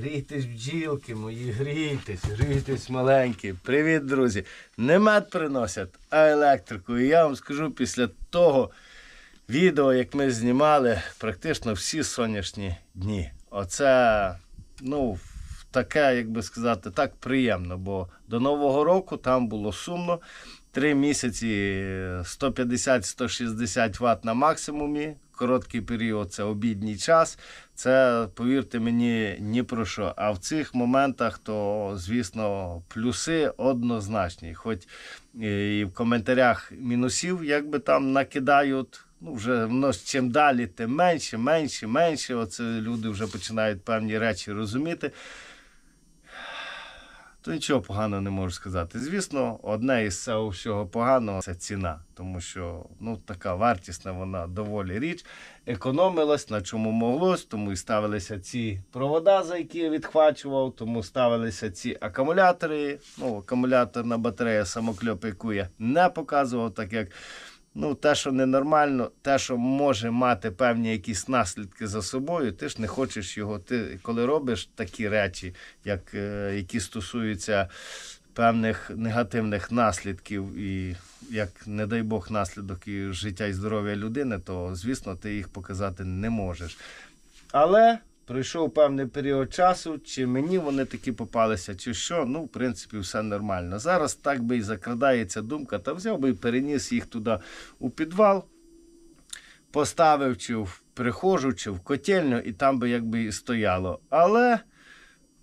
Грійтесь, бджілки мої, грійтесь, грійтесь маленькі. Привіт, друзі. Не мед приносять, а електрику. І я вам скажу після того відео, як ми знімали практично всі сонячні дні. Оце, ну, таке, як би сказати, так приємно, бо до Нового року там було сумно. Три місяці 150-160 Вт на максимумі. Короткий період це обідній час. Це, повірте мені, ні про що. А в цих моментах, то, звісно, плюси однозначні. Хоч і в коментарях мінусів, якби там накидають. Ну, вже воно чим далі, тим менше, менше, менше. Оце люди вже починають певні речі розуміти. То нічого поганого не можу сказати. Звісно, одне із цього всього поганого це ціна, тому що ну, така вартісна вона доволі річ. Економилась на чому моглось, тому і ставилися ці провода, за які я відхвачував, тому ставилися ці акумулятори. Ну, акумуляторна батарея самокльоп, яку я не показував, так як ну, те, що ненормально, те, що може мати певні якісь наслідки за собою, ти ж не хочеш його. Ти коли робиш такі речі, як, е, які стосуються певних негативних наслідків, і як, не дай Бог, наслідок і життя і здоров'я людини, то звісно ти їх показати не можеш. Але пройшов певний період часу, чи мені вони такі попалися, чи що, ну, в принципі, все нормально. Зараз так би і закрадається думка, та взяв би і переніс їх туди у підвал, поставив чи в прихожу, чи в котельню, і там би якби і стояло. Але.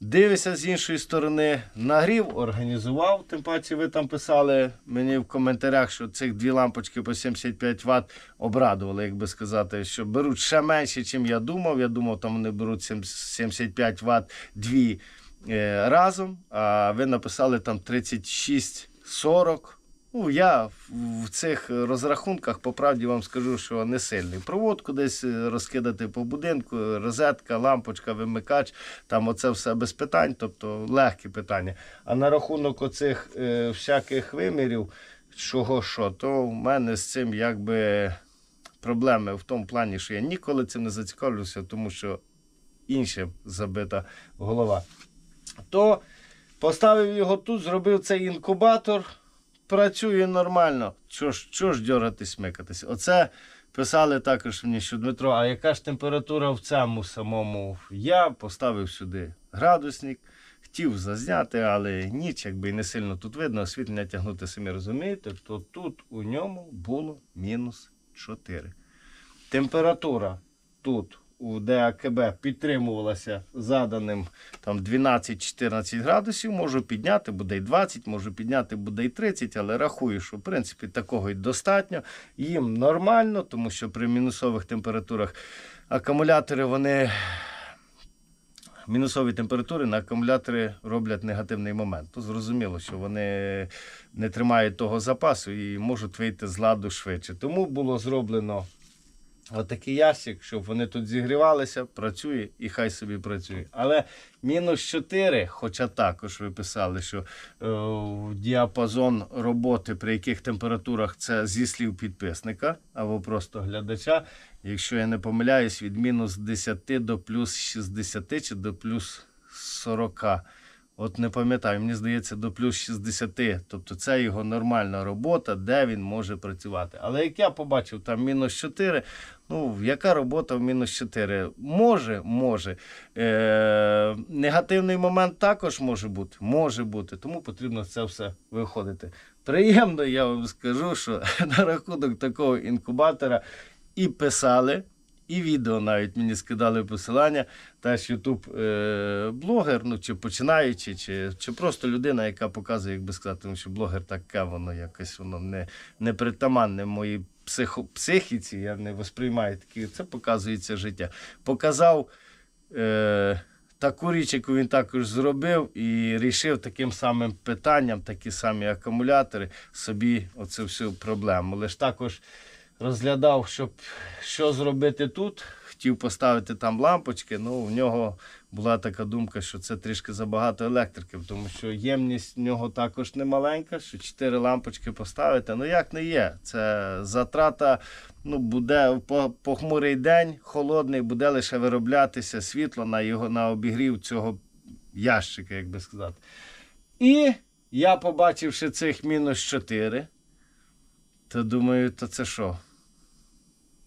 Дивися з іншої сторони, нагрів, організував. Тим паче ви там писали мені в коментарях, що цих дві лампочки по 75 Вт обрадували, як би сказати, що беруть ще менше, ніж я думав. Я думав, там вони беруть 75 Вт дві е, разом. А ви написали там 36-40. Ну, я в- цих розрахунках, по правді вам скажу, що не сильний. Проводку десь е, розкидати по будинку, розетка, лампочка, вимикач, там оце все без питань, тобто легкі питання. А на рахунок оцих е, всяких вимірів, чого що, то в мене з цим якби проблеми в тому плані, що я ніколи цим не зацікавлюся, тому що іншим забита голова. То поставив його тут, зробив цей інкубатор працює нормально. Чого ж, чого ж дьорати, смикатись? Оце писали також мені, що Дмитро, а яка ж температура в цьому самому? Я поставив сюди градусник, хотів зазняти, але ніч, якби не сильно тут видно, освітлення тягнути самі розумієте, то тут у ньому було мінус 4. Температура тут у ДАКБ підтримувалася заданим там 12-14 градусів. Можу підняти, буде й 20, можу підняти, буде й 30, але рахую, що в принципі такого й достатньо. Їм нормально, тому що при мінусових температурах акумулятори вони. Мінусові температури на акумулятори роблять негативний момент. То зрозуміло, що вони не тримають того запасу і можуть вийти з ладу швидше. Тому було зроблено отакий ящик, щоб вони тут зігрівалися, працює і хай собі працює. Але мінус 4, хоча також ви писали, що е, діапазон роботи, при яких температурах це зі слів підписника або просто глядача, якщо я не помиляюсь, від мінус 10 до плюс 60 чи до плюс 40. От не пам'ятаю, мені здається, до плюс 60. Тобто це його нормальна робота, де він може працювати. Але як я побачив, там мінус 4, ну яка робота в мінус 4? Може, може. Е, негативний момент також може бути. Може бути. Тому потрібно це все виходити. Приємно, я вам скажу, що на рахунок такого інкубатора і писали. І відео навіть мені скидали посилання. Теж Ютуб е, ну чи починаючи, чи, чи просто людина, яка показує, як би сказати, тому що блогер таке, воно якось воно не, не притаманне моїй психо, психіці, я не восприймаю такі. Це показується життя. Показав е, таку річ, яку він також зробив, і рішив таким самим питанням, такі самі акумулятори, собі оцю всю проблему. Лиш також розглядав, щоб що зробити тут. Хотів поставити там лампочки, ну в нього була така думка, що це трішки забагато електрики, тому що ємність в нього також не маленька, що 4 лампочки поставити. Ну як не є. Це затрата ну, буде похмурий день, холодний, буде лише вироблятися світло на його на обігрів цього ящика, як би сказати. І я, побачивши цих мінус 4, то думаю, то це що?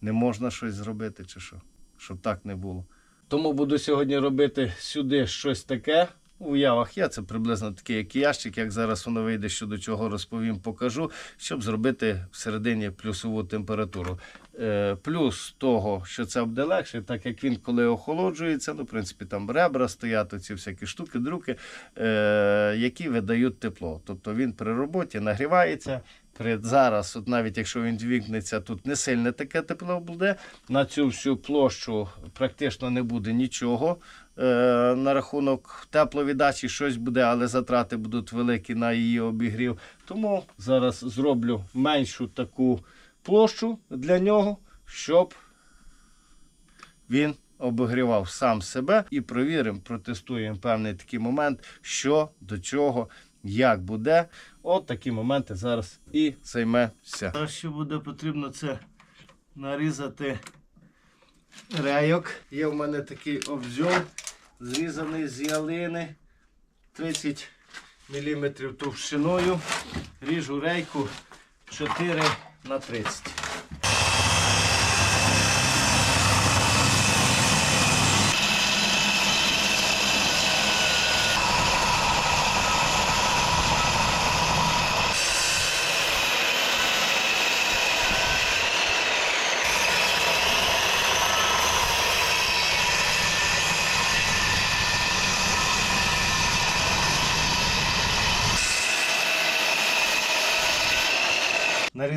Не можна щось зробити чи що? Щоб так не було. Тому буду сьогодні робити сюди щось таке. У уявах є це приблизно такий як ящик, як зараз воно вийде, що до чого розповім, покажу, щоб зробити всередині плюсову температуру. Е, плюс того, що це буде легше, так як він коли охолоджується, ну, в принципі, там ребра стоять, ці всякі штуки, друки, е, які видають тепло. Тобто він при роботі нагрівається. Зараз, от навіть якщо він вімкнеться, тут не сильне таке тепло буде. На цю всю площу практично не буде нічого. Е, на рахунок тепловіддачі щось буде, але затрати будуть великі на її обігрів. Тому зараз зроблю меншу таку площу для нього, щоб він обігрівав сам себе і провіримо, протестуємо певний такий момент, що до чого, як буде. От такі моменти зараз і займемося. Зараз що буде потрібно це нарізати рейок. Є в мене такий обзор, зрізаний з ялини 30 мм товщиною. Ріжу рейку 4 на 30.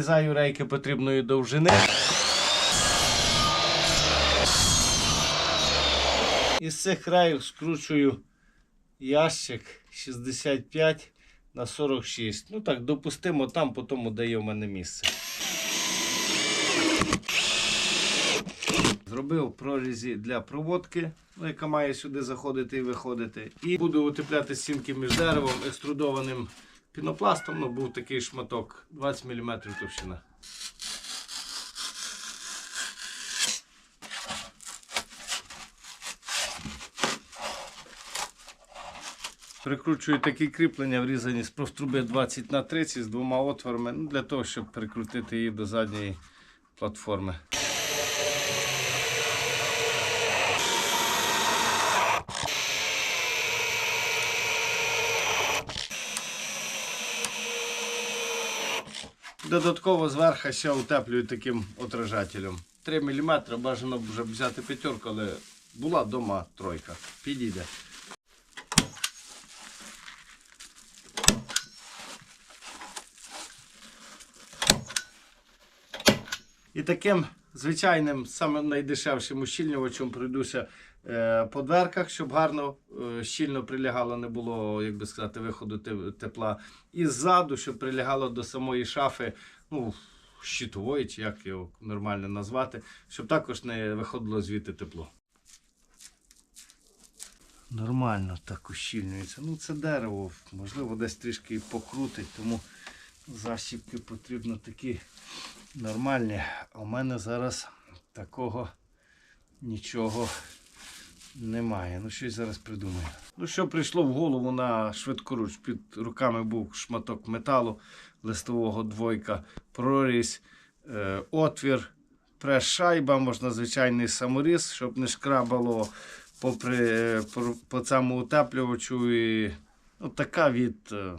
Нарізаю рейки потрібної довжини. Із цих реїв скручую ящик 65 на 46. Ну так, допустимо там, по тому дає в мене місце. Зробив прорізі для проводки, ну, яка має сюди заходити і виходити. І буду утепляти стінки між деревом екструдованим пінопластом. Ну, був такий шматок 20 мм товщина. Прикручую такі кріплення, врізані з профтруби 20 на 30 з двома отворами, ну, для того, щоб прикрутити її до задньої платформи. Додатково зверху ще утеплюю таким отражателем. 3 мм бажано б вже взяти п'ятерку, але була вдома тройка. Підійде. І таким звичайним, самим найдешевшим ущільнювачем пройдуся по дверках, щоб гарно е, щільно прилягало, не було, як би сказати, виходу тепла. І ззаду, щоб прилягало до самої шафи, ну, щитової, чи як його нормально назвати, щоб також не виходило звідти тепло. Нормально так ущільнюється. Ну, це дерево, можливо, десь трішки покрутить, тому защіпки потрібно такі нормальні. А у мене зараз такого нічого немає. Ну, щось зараз придумаю. Ну, що прийшло в голову на швидкоруч. Під руками був шматок металу листового двойка, прорізь, е, отвір, прес-шайба, можна звичайний саморіз, щоб не шкрабало попри, е, по, цьому утеплювачу. І, ну, така від. е,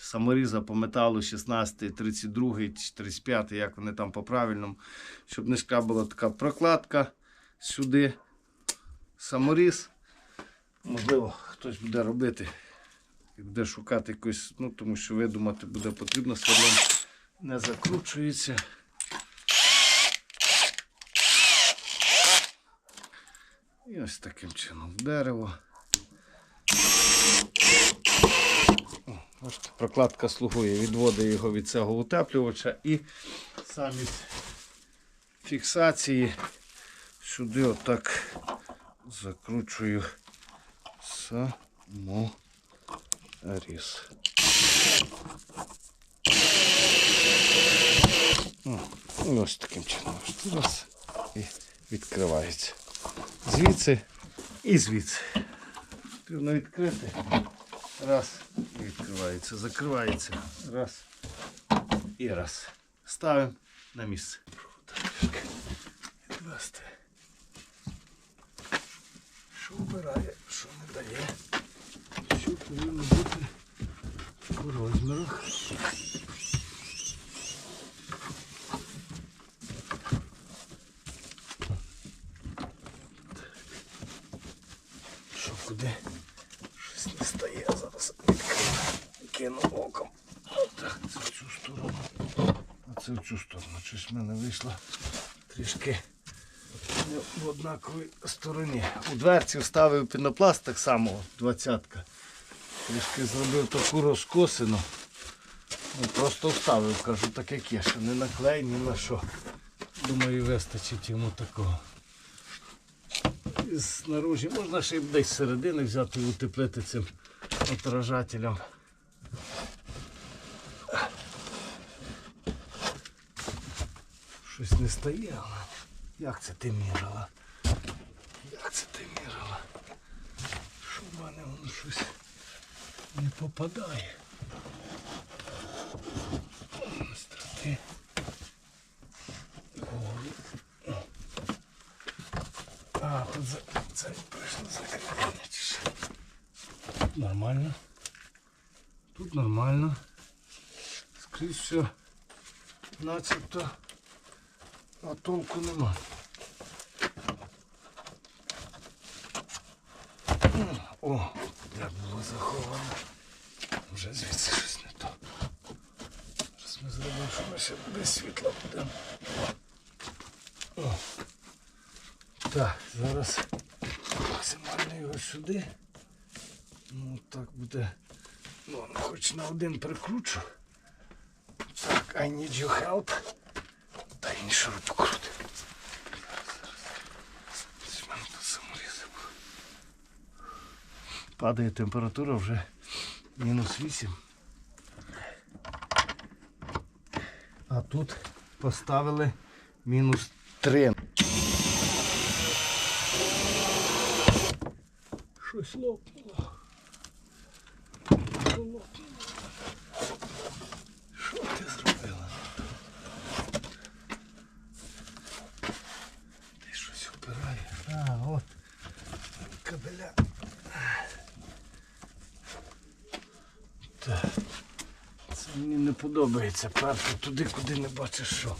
саморіза по металу 16, 32, чи 35, як вони там по правильному, щоб не шкрябала така прокладка сюди. Саморіз. Можливо, хтось буде робити і буде шукати якусь, ну тому що видумати буде потрібно, сверлом не закручується. І ось таким чином дерево. Бачите, прокладка слугує, відводить його від цього утеплювача і замість фіксації сюди отак закручую саморіз. І ось таким чином. Раз і відкривається. Звідси і звідси. Потрібно відкрити. Раз. І відкривається. Закривається. Раз. І раз. Ставимо на місце. Відвести. Що вбирає, що не дає. Що повинно бути у розмірах. Що куди? Щось не стає зараз. Кину оком. Так, це в цю сторону. А це в цю сторону. Щось в мене вийшло трішки в однаковій стороні. У дверці вставив пінопласт так само, двадцятка. Трішки зробив таку розкосину. Ну, просто вставив, кажу, так як є, що не наклей, ні на що. Думаю, вистачить йому такого. Знаружі можна ще й десь з середини взяти і утеплити цим отражателем. Щось не стає, але як це ти мірила? Як це ти мірила? Що в мене воно щось не попадає? Остроти. Вгору. А, тут за... це прийшло закривання чи нормально. Тут нормально. Скрізь все начебто. А толку нема. О, де було заховано. Вже звідси щось не то. Зараз ми зробимо, що ми ще без світла будемо. Так, зараз максимально його сюди. Ну так буде. Ну, хоч на один прикручу. Так, I need your help. Та іншого покрути. Мене тут саморізи були. Падає температура вже мінус 8. А тут поставили мінус 3. Щось лопнуло. Що лопнуло? Що ти зробила? Ти щось впирає. А, от. Кабеля. Так. Це мені не подобається. Перти туди, куди не бачиш що.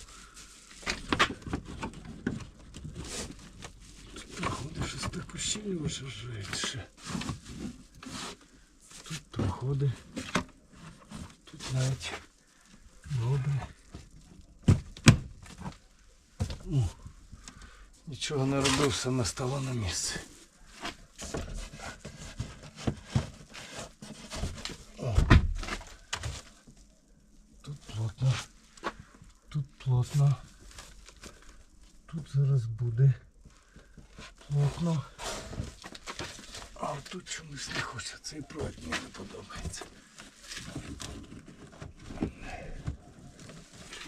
Тут проходить щось так ущільно шаржується. Тут проходить. Тут навіть добре. Нічого не робив, все настало на місце. О. Тут плотно. Тут плотно. Тут зараз буде плотно. А тут чомусь не хоче. Цей проект мені не подобається.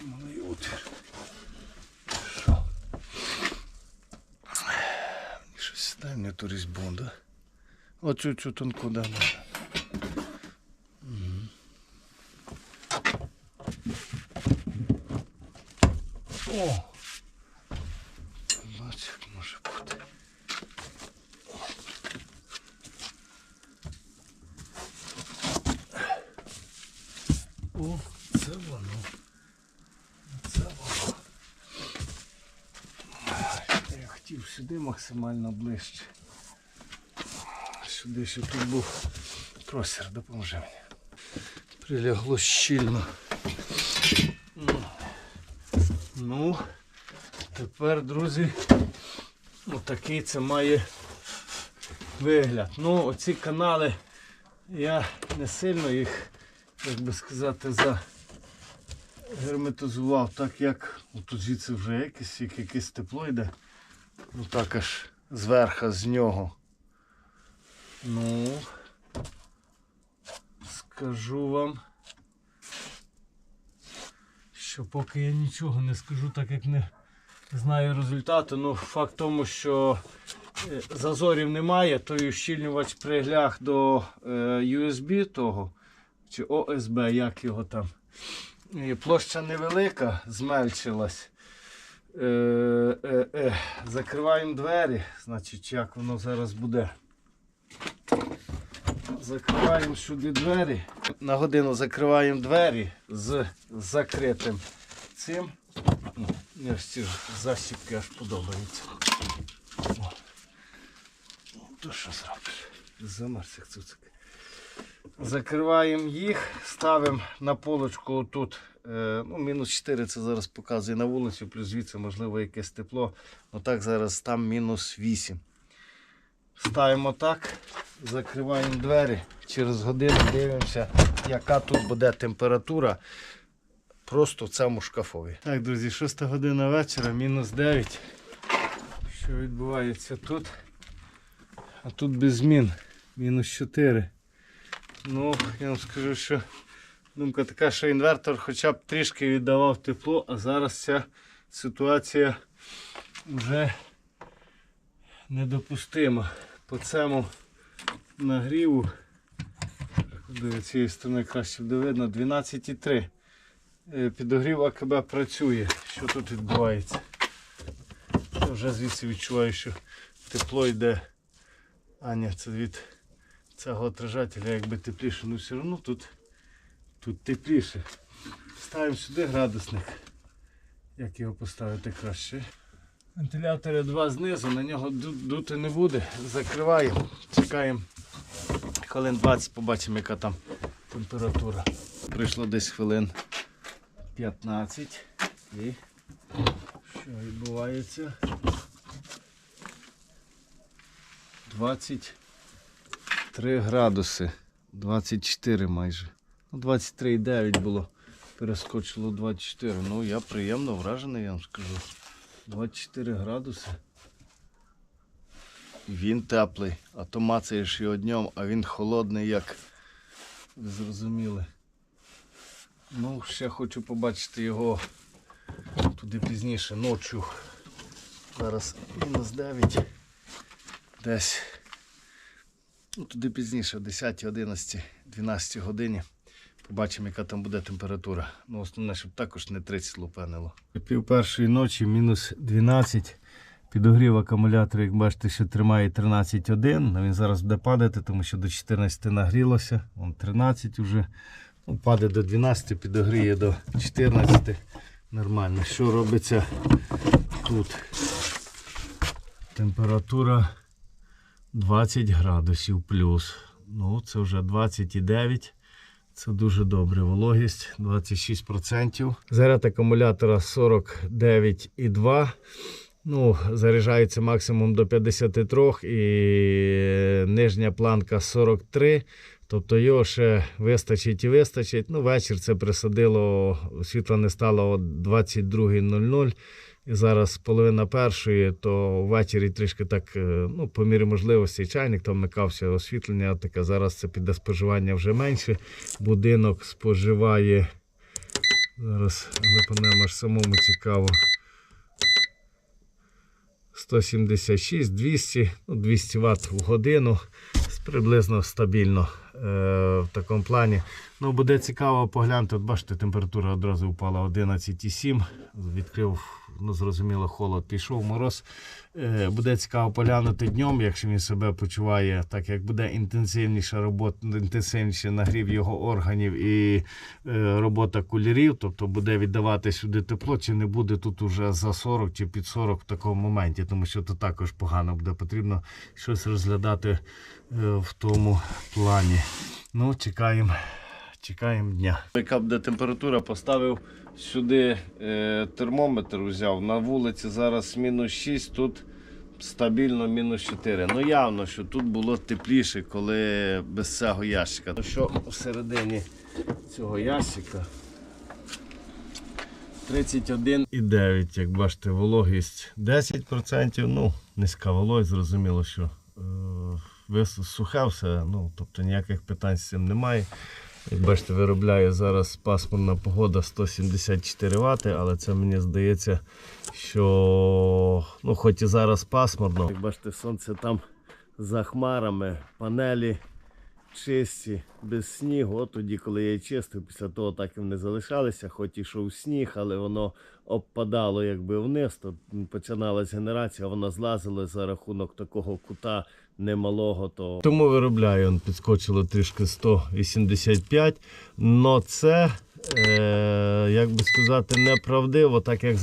Малий отвір. Що? Щось дай мені ту різьбу, да? Оцю цю тонку да. да. Мгм. О! Бач, як може бути. О, це воно. Це воно. Я хотів сюди максимально ближче. Сюди, щоб тут був простір, допоможи мені. Прилягло щільно. Ну, Ну, тепер, друзі, отакий це має вигляд. Ну, оці канали я не сильно їх, як би сказати, загерметизував, так як ну, тут звідси вже якесь, як якесь тепло йде. Ну так аж зверху з нього. Ну, скажу вам, що поки я нічого не скажу, так як не знаю результату. Ну, факт тому, що е, зазорів немає, той ущільнювач пригляг до е, USB того, чи ОСБ, як його там. І площа невелика, змельчилась. Е, е, е, закриваємо двері, значить, як воно зараз буде. Закриваємо сюди двері. На годину закриваємо двері з закритим цим. Ну, Мені ось ці ж защіпки аж подобаються. О. Ну, То що зробиш? Замерз як. Закриваємо їх, ставимо на полочку тут. е, Ну, мінус 4 це зараз показує на вулицю, плюс звідси можливо якесь тепло. Ну так зараз там мінус 8. Ставимо так, закриваємо двері. Через годину дивимося, яка тут буде температура. Просто в цьому шкафові. Так, друзі, 6 година вечора, мінус 9. Що відбувається тут? А тут без змін. Мінус 4. Ну, я вам скажу, що думка така, що інвертор хоча б трішки віддавав тепло, а зараз ця ситуація вже недопустима. По цьому нагріву, до цієї сторони краще буде видно, 12,3. Е, Підогрів АКБ працює. Що тут відбувається? Я вже звідси відчуваю, що тепло йде. А ні, це від цього отражателя якби тепліше, ну все одно тут, тут тепліше. Ставимо сюди градусник. Як його поставити краще? Вентилятори два знизу, на нього дути не буде. Закриваємо, чекаємо хвилин 20, побачимо, яка там температура. Прийшло десь хвилин 15. І що відбувається? 23 градуси. 24 майже. Ну, 23,9 було. Перескочило 24. Ну, я приємно вражений, я вам скажу. 24 градуси. Він теплий, а то мацаєш його днем, а він холодний, як ви зрозуміли. Ну, ще хочу побачити його туди пізніше, ночі. Зараз мінус 9. Десь. Ну, туди пізніше, о 10, 11, 12 годині. Побачимо, яка там буде температура. Ну, основне, щоб також не 30 лупенило. Пів першої ночі, мінус 12. Підогрів акумулятора, як бачите, ще тримає 13,1. але Він зараз буде падати, тому що до 14 нагрілося. Вон 13 вже. Ну, падає до 12, підогріє до 14. Нормально. Що робиться тут? Температура 20 градусів плюс. Ну, це вже 29. Це дуже добре. Вологість 26%. Заряд акумулятора 49,2. Ну, заряджається максимум до 53 і нижня планка 43. Тобто його ще вистачить і вистачить. Ну, вечір це присадило, світла не стало о 22.00. І зараз половина першої, то ввечері трішки так, е, ну, по мірі можливості, чайник там вмикався, освітлення таке. Зараз це піде споживання вже менше. Будинок споживає. Зараз глипанемо аж самому цікаво. 176, 200, ну, 200 Вт в годину. Приблизно стабільно е, в такому плані. Ну, буде цікаво поглянути. От бачите, температура одразу впала 11,7. Відкрив, ну зрозуміло, холод пішов, мороз. Е, буде цікаво поглянути днем, якщо він себе почуває, так як буде інтенсивніша робота, інтенсивніший нагрів його органів і е, робота кулерів, тобто буде віддавати сюди тепло, чи не буде тут уже за 40 чи під 40 в такому моменті, тому що це також погано буде. Потрібно щось розглядати е, в тому плані. Ну, чекаємо. Чекаємо дня. Яка буде температура? Поставив сюди е, термометр, взяв. На вулиці зараз мінус 6, тут стабільно мінус 4. Ну явно, що тут було тепліше, коли без цього ящика. Ну що всередині цього ящика 31,9, як бачите, вологість 10%. Ну, низька вологість, зрозуміло, що е, сухе все, ну, тобто ніяких питань з цим немає. Як бачите, виробляє зараз пасмурна погода 174 Вт, але це мені здається, що ну, хоч і зараз пасмурно. Як бачите, сонце там за хмарами, панелі чисті, без снігу. От тоді, коли я чистив, після того так і вони залишалися, хоч і йшов сніг, але воно обпадало якби вниз, то починалась генерація, вона злазила за рахунок такого кута немалого. То... Тому виробляю, підскочило трішки 185, но це. Е, як би сказати, неправдиво, так як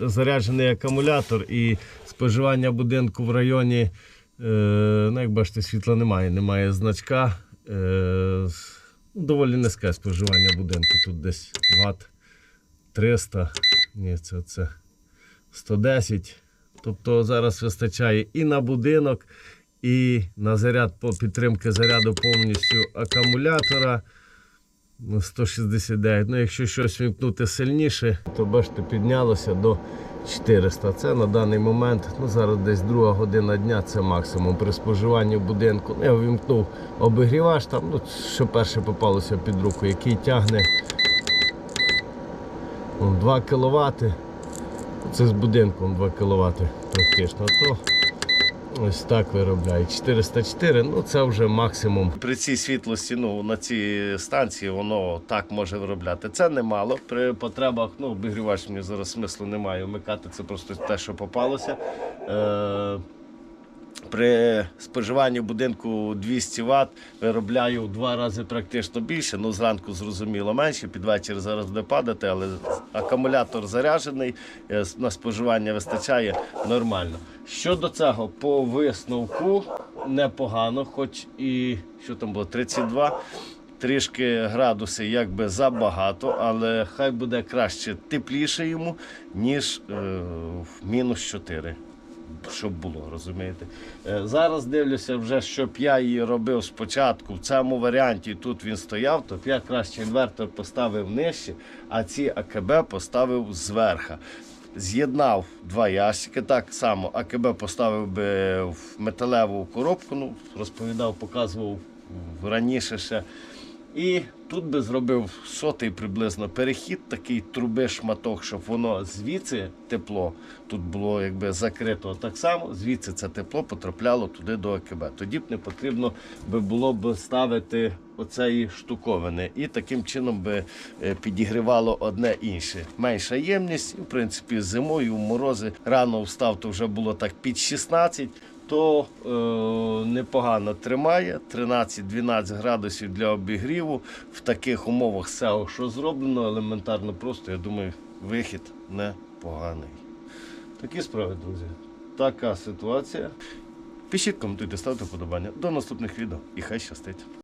заряджений акумулятор і споживання будинку в районі, ну як бачите, світла немає, немає значка. Е, ну, доволі низьке споживання будинку. Тут десь ватт 300, ні, це, це 110. Тобто зараз вистачає і на будинок, і на заряд по підтримки заряду повністю акумулятора. Ну, 169. Ну, якщо щось вімкнути сильніше, то бачите, піднялося до 400. Це на даний момент, ну зараз десь друга година дня, це максимум при споживанні в будинку. Ну, я вимкнув обігрівач там, ну, що перше попалося під руку, який тягне ну, 2 кВт. Це з будинком 2 кВт практично. То Ось так виробляють. 404, ну це вже максимум. При цій світлості, ну на цій станції воно так може виробляти. Це немало. При потребах, ну, обігрівач мені зараз смислу немає. Вмикати це просто те, що попалося. Е- при споживанні будинку 200 Вт виробляю в два рази практично більше. Ну, зранку зрозуміло менше, під вечір зараз буде падати, але акумулятор заряджений, е, на споживання вистачає нормально. Щодо цього, по висновку непогано, хоч і що там було, 32. Трішки градуси якби забагато, але хай буде краще тепліше йому, ніж е, мінус 4 щоб було, розумієте. Е, Зараз дивлюся, вже щоб я її робив спочатку в цьому варіанті, тут він стояв, то я краще інвертор поставив нижче, а ці АКБ поставив зверху. З'єднав два ящики, так само АКБ поставив би в металеву коробку, ну, розповідав, показував раніше ще. І тут би зробив сотий приблизно перехід, такий труби шматок, щоб воно звідси тепло, тут було якби закрито так само, звідси це тепло потрапляло туди до АКБ. Тоді б не потрібно би було б ставити оцеї штуковини. І таким чином би е, підігрівало одне інше. Менша ємність, і в принципі зимою в морози рано встав, то вже було так під 16 то е, непогано тримає 13-12 градусів для обігріву. В таких умовах все, що зроблено, елементарно просто, я думаю, вихід непоганий. Такі справи, друзі. Така ситуація. Пишіть, коментуйте, ставте вподобання. До наступних відео і хай щастить.